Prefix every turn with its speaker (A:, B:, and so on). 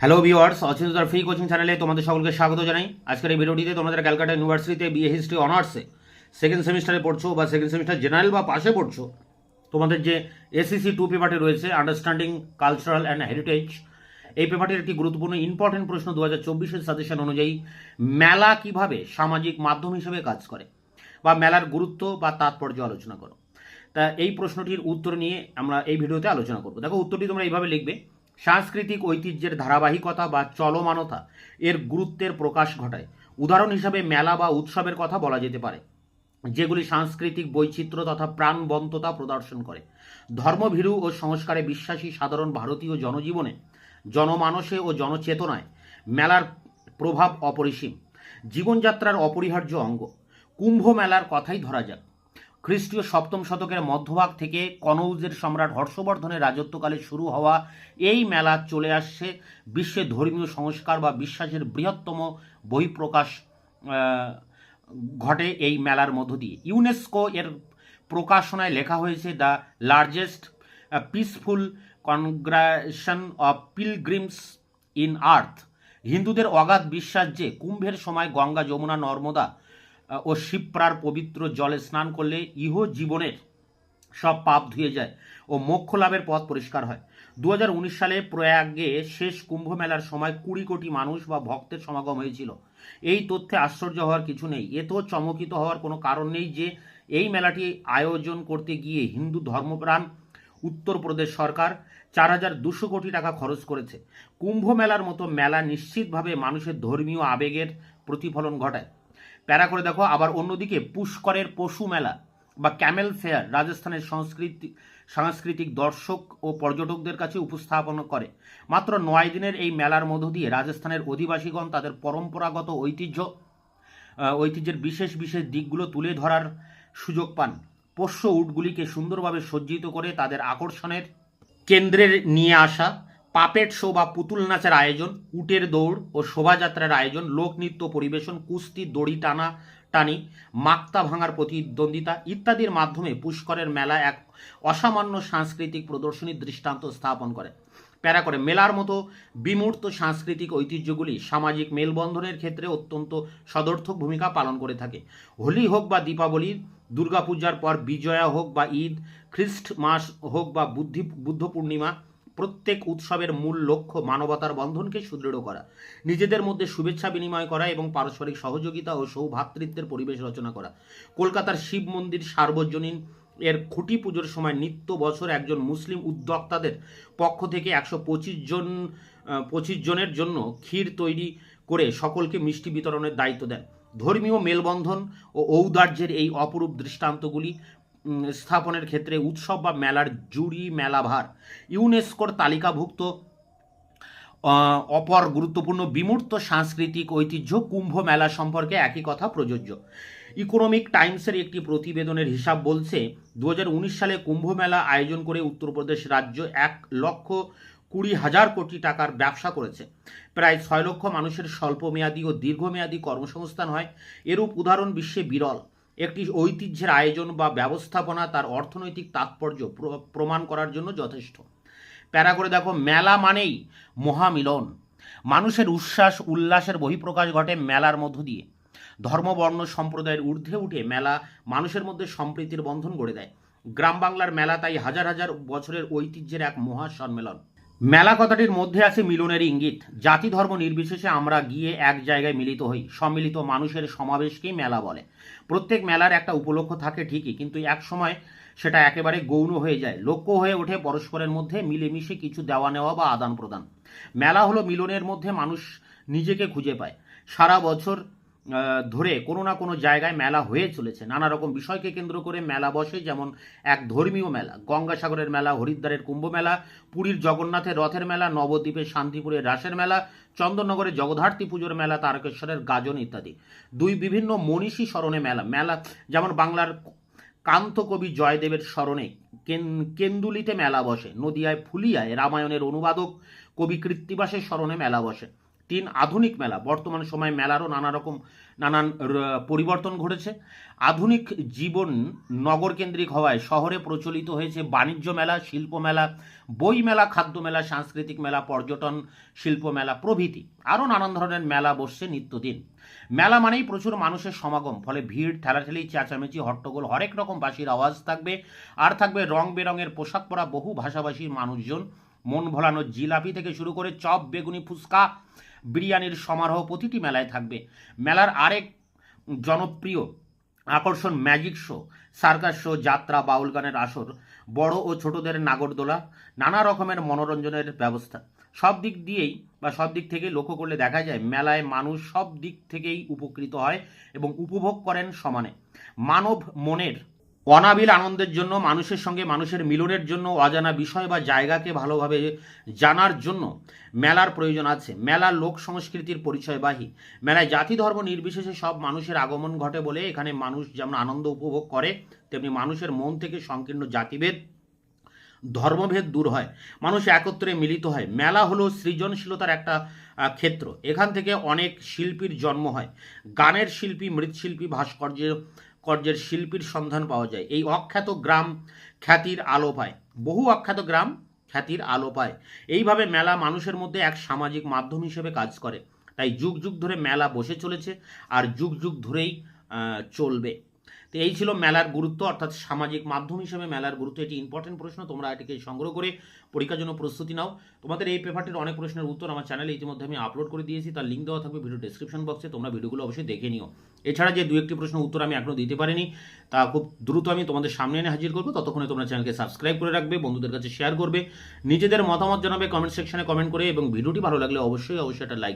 A: Hello viewers অচিন্ততার free coaching চ্যানেলে তোমাদের সকলকে স্বাগত জানাই। আজকের এই ভিডিওটিতে তোমাদের ক্যালকাটা ইউনিভার্সিটিতে বিএ হিস্ট্রি অনার্সে সেকেন্ড সেমিস্টারে পড়ছো বা সেকেন্ড সেমিস্টার জেনারেল বা পাশে পড়ছো, তোমাদের যে এসিসি টু পেপারটি রয়েছে আন্ডারস্ট্যান্ডিং কালচারাল অ্যান্ড হেরিটেজ এই পেপারটির একটি গুরুত্বপূর্ণ ইম্পর্টেন্ট প্রশ্ন দু হাজার চব্বিশের সাজেশন অনুযায়ী মেলা কীভাবে সামাজিক মাধ্যম হিসেবে কাজ করে বা মেলার গুরুত্ব বা তাৎপর্য আলোচনা করো। তা এই প্রশ্নটির উত্তর নিয়ে আমরা এই ভিডিওতে আলোচনা করব। দেখো উত্তরটি তোমরা এইভাবে লিখবে সাংস্কৃতিক ঐতিহ্যের ধারাবাহিকতা বা চলমানতা এর গুরুত্বের প্রকাশ ঘটায়। উদাহরণ হিসাবে মেলা বা উৎসবের কথা বলা যেতে পারে, যেগুলি সাংস্কৃতিক বৈচিত্র্য তথা প্রাণবন্ততা প্রদর্শন করে। ধর্মভীরু ও সংস্কারে বিশ্বাসী সাধারণ ভারতীয় জনজীবনে জনমানসে ও জনচেতনায় মেলার প্রভাব অপরিসীম। জীবনযাত্রার অপরিহার্য অঙ্গ। কুম্ভ মেলার কথাই ধরা যাক। খ্রিস্টীয় সপ্তম শতকের মধ্যভাগ থেকে কনৌজের সম্রাট হর্ষবর্ধনের রাজত্বকালে শুরু হওয়া এই মেলা চলে আসছে। বিশ্বে ধর্মীয় সংস্কার বা বিশ্বাসের বৃহত্তম বহিঃপ্রকাশ ঘটে এই মেলার মধ্য দিয়ে। ইউনেস্কো এর প্রকাশনায় লেখা হয়েছে, the largest peaceful congregation of pilgrims in earth. হিন্দুদের অগাধ বিশ্বাস যে কুম্ভের সময় গঙ্গা, যমুনা, নর্মদা ও শিপ্রার পবিত্র জলে স্নান করলে ইহ জীবনের সব পাপ ধুয়ে যায় ও মোক্ষ লাভের পথ পরিষ্কার হয়। দু হাজার উনিশ সালে প্রয়াগে শেষ কুম্ভ মেলার সময় কুড়ি কোটি মানুষ বা ভক্তের সমাগম হয়েছিল। এই তথ্যে আশ্চর্য হওয়ার কিছু নেই। এতেও চমকিত হওয়ার কোনো কারণ নেই যে এই মেলাটি আয়োজন করতে গিয়ে হিন্দু ধর্মপ্রাণ উত্তরপ্রদেশ সরকার চার হাজার দুশো কোটি টাকা খরচ করেছে। কুম্ভ মেলার মতো মেলা নিশ্চিতভাবে মানুষের ধর্মীয় আবেগের প্রতিফলন ঘটায়। প্যারা করে দেখো, আবার অন্যদিকে পুষ্করের পশু মেলা বা ক্যামেল ফেয়ার রাজস্থানের সংস্কৃতি, সাংস্কৃতিক দর্শক ও পর্যটকদের কাছে উপস্থাপন করে। মাত্র নয় দিনের এই মেলার মধ্য দিয়ে রাজস্থানের অধিবাসীগণ তাদের পরম্পরাগত ঐতিহ্য ঐতিহ্যের বিশেষ বিশেষ দিকগুলো তুলে ধরার সুযোগ পান। পোষ্য উটগুলিকে সুন্দরভাবে সজ্জিত করে তাদের আকর্ষণের কেন্দ্রের নিয়ে আসা পাপেট শো বা পুতুল নাচের আয়োজন, উটের দৌড় ও শোভাযাত্রার আয়োজন লোকনৃত্য পরিবেশন, কুস্তি, দড়ি টানা, টানি, মাক্তা ভাঙার প্রতিদ্বন্দ্বিতা ইত্যাদির মাধ্যমে পুষ্করের মেলা এক অসামান্য সাংস্কৃতিক প্রদর্শনীর দৃষ্টান্ত স্থাপন করে। প্যারা করে, মেলার মতো বিমূর্ত সাংস্কৃতিক ঐতিহ্যগুলি সামাজিক মেলবন্ধনের ক্ষেত্রে অত্যন্ত সদর্থক ভূমিকা পালন করে থাকে। হোলি হোক বা দীপাবলি, দুর্গাপূজার পর বিজয়া হোক বা ঈদ, খ্রিস্ট মাস হোক বা বুদ্ধি বুদ্ধ পূর্ণিমা প্রত্যেক উৎসবের মূল লক্ষ্য মানবতার বন্ধনকে সুদৃঢ় করা, নিজেদের মধ্যে শুভেচ্ছা বিনিময় করা এবং পারস্পরিক সহযোগিতা ও সৌভ্রাতৃত্বের পরিবেশ রচনা করা। কলকাতার শিব মন্দির সার্বজনীন, এর খুঁটি পুজোর সময় নিত্য বছর একজন মুসলিম উদ্যোক্তাদের পক্ষ থেকে একশো পঁচিশ জন পঁচিশ জনের জন্য ক্ষীর তৈরি করে সকলকে মিষ্টি বিতরণের দায়িত্ব দেন। ধর্মীয় মেলবন্ধন ও ঔদার্যের এই অপরূপ দৃষ্টান্তগুলি স্থাপনের ক্ষেত্রে উৎসব বা মেলার জুড়ি মেলাভার ইউনেস্কোর তালিকাভুক্ত অপর গুরুত্বপূর্ণ বিমূর্ত সাংস্কৃতিক ঐতিহ্য কুম্ভ মেলা সম্পর্কে একই কথা প্রযোজ্য। ইকোনমিক টাইমসের একটি প্রতিবেদনের হিসাব বলছে দু হাজার উনিশ সালে কুম্ভ মেলা আয়োজন করে উত্তরপ্রদেশ রাজ্য এক লক্ষ কুড়ি হাজার কোটি টাকার ব্যবসা করেছে। প্রায় ছয় লক্ষ মানুষের স্বল্পমেয়াদী ও দীর্ঘমেয়াদী কর্মসংস্থান হয়। এরূপ উদাহরণ বিশ্বে বিরল। একটি ঐতিহ্যের আয়োজন বা ব্যবস্থাপনা তার অর্থনৈতিক তাৎপর্য প্র- প্রমাণ করার জন্য যথেষ্ট। প্যারা করে দেখো, মেলা মানেই মহামিলন। মানুষের উচ্ছ্বাস, উল্লাসের বহিঃপ্রকাশ ঘটে মেলার মধ্য দিয়ে। ধর্মবর্ণ সম্প্রদায়ের ঊর্ধ্বে উঠে মেলা মানুষের মধ্যে সম্প্রীতির বন্ধন গড়ে দেয়। গ্রাম বাংলার মেলা তাই হাজার হাজার বছরের ঐতিহ্যের এক মহা সম্মেলন মেলা কথাটির মধ্যে আছে মিলনের ইঙ্গিত। জাতি ধর্ম নির্বিশেষে আমরা গিয়ে এক জায়গায় মিলিত হই। সম্মিলিত মানুষের সমাবেশকেই মেলা বলে। প্রত্যেক মেলার একটা উপলক্ষ থাকে ঠিকই, কিন্তু এক সময় সেটা একেবারে গৌণ হয়ে যায়। লক্ষ্য হয়ে ওঠে পরস্পরের মধ্যে মিলেমিশে কিছু দেওয়া নেওয়া বা আদান প্রদান মেলা হলো মিলনের মধ্যে মানুষ নিজেকে খুঁজে পায়। সারা বছর ধরে কোনো না কোনো জায়গায় মেলা হয়ে চলেছে। নানা রকম বিষয়কে কেন্দ্র করে মেলা বসে, যেমন এক ধর্মীয় মেলা, গঙ্গাসাগরের মেলা, হরিদ্বারের কুম্ভ মেলা, পুরীর জগন্নাথের রথের মেলা নবদ্বীপের শান্তিপুরের রাসের মেলা চন্দননগরের জগদ্ধার্তী পুজোর মেলা, তারকেশ্বরের গাজন ইত্যাদি। দুই বিভিন্ন মনীষী স্মরণে মেলা মেলা, যেমন বাংলার কান্ত কবি জয়দেবের স্মরণে কেন- কেন্দুলিতে মেলা বসে, নদিয়ায় ফুলিয়ায় রামায়ণের অনুবাদক কবি কৃত্তিবাসের স্মরণে মেলা বসে। তিন আধুনিক মেলা। বর্তমান সময়ে মেলারও নানা রকম, নানান পরিবর্তন ঘটেছে। আধুনিক জীবন নগরকেন্দ্রিক হওয়ায় শহরে প্রচলিত হয়েছে বাণিজ্য মেলা, শিল্প মেলা, বই মেলা, খাদ্য মেলা, সাংস্কৃতিক মেলা, পর্যটন শিল্প মেলা, প্রভৃতি। আরও নানান ধরনের মেলা বসছে নিত্যদিন। মেলা মানেই প্রচুর মানুষের সমাগম, ফলে ভিড়, ঠেলাঠেলি, চেঁচামেচি, হট্টগোল, হরেক রকম বাঁশির আওয়াজ থাকবে। আর থাকবে রং বেরঙের পোশাক পরা বহু ভাষাভাষীর মানুষজন। মন ভোলানো জিলাপি থেকে শুরু করে চপ, বেগুনি, ফুচকা বিরিয়ানির সমারোহ প্রতিটি মেলায় থাকবে। মেলার আরেক জনপ্রিয় আকর্ষণ ম্যাজিক শো, সার্কাস শো, যাত্রা, বাউল গানের আসর, বড় ও ছোটদের নাগরদোলা, নানা রকমের মনোরঞ্জনের ব্যবস্থা। সব দিক দিয়েই বা সব দিক থেকে লক্ষ্য করলে দেখা যায়, মেলায় মানুষ সব দিক থেকেই উপকৃত হয় এবং উপভোগ করেন সমানে। মানব মনের অনাবিল আনন্দের জন্য, মানুষের সঙ্গে মানুষের মিলনের জন্য, অজানা বিষয় বা জায়গাকে ভালোভাবে জানার জন্য মেলার প্রয়োজন আছে। মেলা লোক সংস্কৃতির পরিচয়বাহী। মেলায় জাতি ধর্ম নির্বিশেষে সব মানুষের আগমন ঘটে বলে এখানে মানুষ যেমন আনন্দ উপভোগ করে, তেমনি মানুষের মন থেকে সংকীর্ণ জাতিভেদ, ধর্মভেদ দূর হয়। মানুষ একত্রে মিলিত হয়। মেলা হলো সৃজনশীলতার একটা ক্ষেত্র। এখান থেকে অনেক শিল্পীর জন্ম হয়। গানের শিল্পী, মৃৎশিল্পী ভাস্কর্যের কর্যের শিল্পীর সন্ধান পাওয়া যায়। এই অখ্যাত গ্রাম খ্যাতির আলো পায়। বহু অখ্যাত গ্রাম খ্যাতির আলো পায়। এইভাবে মেলা মানুষের মধ্যে এক সামাজিক মাধ্যম হিসেবে কাজ করে। তাই যুগ যুগ ধরে মেলা বসে চলেছে আর যুগ যুগ ধরেই চলবে। তো এই ছিল মেলার গুরুত্ব, অর্থাৎ সামাজিক মাধ্যম হিসেবে মেলার গুরুত্ব। এটি ইম্পর্টেন্ট প্রশ্ন, তোমরা এটিকে সংগ্রহ করে পরীক্ষার জন্য প্রস্তুতি নাও। তোমাদের এই পেপারটির অনেক প্রশ্নের উত্তর আমার চ্যানেলে ইতিমধ্যে আমি আপলোড করে দিয়েছি, তার লিঙ্ক দেওয়া থাকবে ভিডিও ডেসক্রিপশন বক্সে তোমরা ভিডিওগুলো অবশ্যই দেখে নিও। এছাড়া যে দু একটি প্রশ্ন উত্তর আমি এখনও দিতে পারিনি, তা খুব দ্রুত আমি তোমাদের সামনে এনে হাজির করব। ততক্ষণে তোমরা চ্যানেলকে সাবস্ক্রাইব করে রাখবে, বন্ধুদের কাছে শেয়ার করবে, নিজেদের মতামত জানাবে কমেন্ট সেকশনে কমেন্ট করে, এবং ভিডিওটি ভালো লাগলে অবশ্যই অবশ্যই একটা লাইক